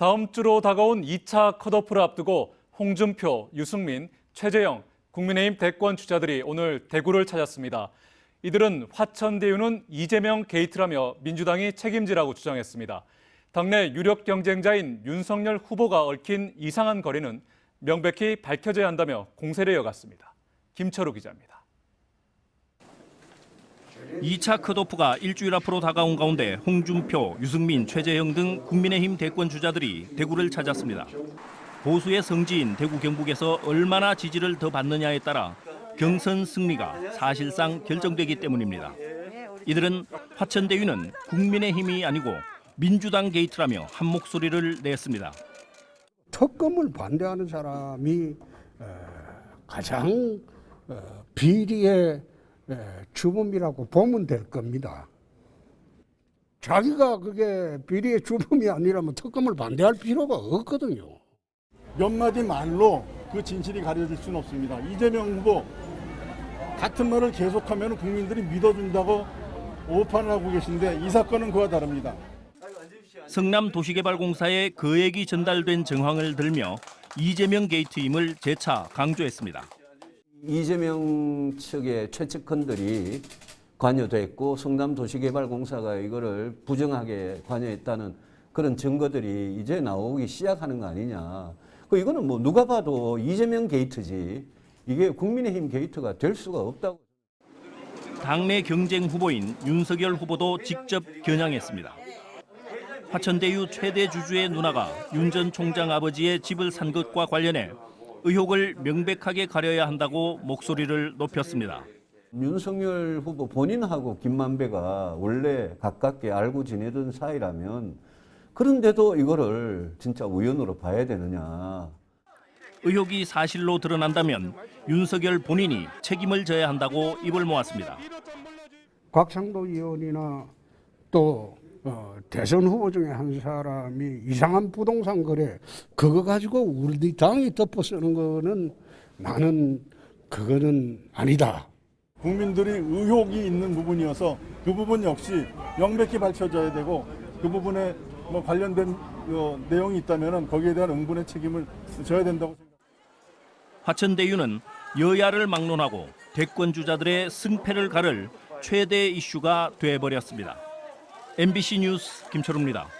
다음 주로 다가온 2차 컷오프를 앞두고 홍준표, 유승민, 최재형, 국민의힘 대권 주자들이 오늘 대구를 찾았습니다. 이들은 화천대유는 이재명 게이트라며 민주당이 책임지라고 주장했습니다. 당내 유력 경쟁자인 윤석열 후보가 얽힌 이상한 거래는 명백히 밝혀져야 한다며 공세를 이어갔습니다. 김철우 기자입니다. 2차 컷오프가 일주일 앞으로 다가온 가운데 홍준표, 유승민, 최재형 등 국민의힘 대권 주자들이 대구를 찾았습니다. 보수의 성지인 대구 경북에서 얼마나 지지를 더 받느냐에 따라 경선 승리가 사실상 결정되기 때문입니다. 이들은 화천대유는 국민의힘이 아니고 민주당 게이트라며 한 목소리를 냈습니다. 특검을 반대하는 사람이 어, 가장 어, 비리의 어, 주범이라고 보면 될 겁니다. 자기가 그게 비리의 주범이 아니라면 특검을 반대할 필요가 없거든요. 몇 마디 말로 그 진실이 가려질 수는 없습니다. 이재명 후보 같은 말을 계속하면 국민들이 믿어준다고 오판을 하고 계신데 이 사건은 그와 다릅니다. 성남 도시개발공사에 거액이 전달된 정황을 들며 이재명 게이트임을 재차 강조했습니다. 이재명 측의 최측근들이 관여됐고 성남도시개발공사가 이거를 부정하게 관여했다는 그런 증거들이 이제 나오기 시작하는 거 아니냐. 그 이거는 뭐 누가 봐도 이재명 게이트지 이게 국민의힘 게이트가 될 수가 없다고. 당내 경쟁 후보인 윤석열 후보도 직접 겨냥했습니다. 화천대유 최대 주주의 누나가 윤 전 총장 아버지의 집을 산 것과 관련해 의혹을 명백하게 가려야 한다고 목소리를 높였습니다. 윤석열 후보 본인하고 김만배가 원래 가깝게 알고 지내던 사이라면 그런데도 이거를 진짜 우연으로 봐야 되느냐. 의혹이 사실로 드러난다면 윤석열 본인이 책임을 져야 한다고 입을 모았습니다. 곽상도 의원이나 또 어, 대선 후보 중에 한 사람이 이상한 부동산 거래 그거 가지고 우리 당이 덮어 쓰는 거는 나는 그거는 아니다. 국민들이 의혹이 있는 부분이어서 그 부분 역시 명백히 밝혀져야 되고 그 부분에 뭐 관련된 어, 내용이 있다면 거기에 대한 응분의 책임을 져야 된다고 생각합니다. 화천대유는 여야를 막론하고 대권 주자들의 승패를 가를 최대 이슈가 돼버렸습니다. MBC 뉴스 김철우입니다.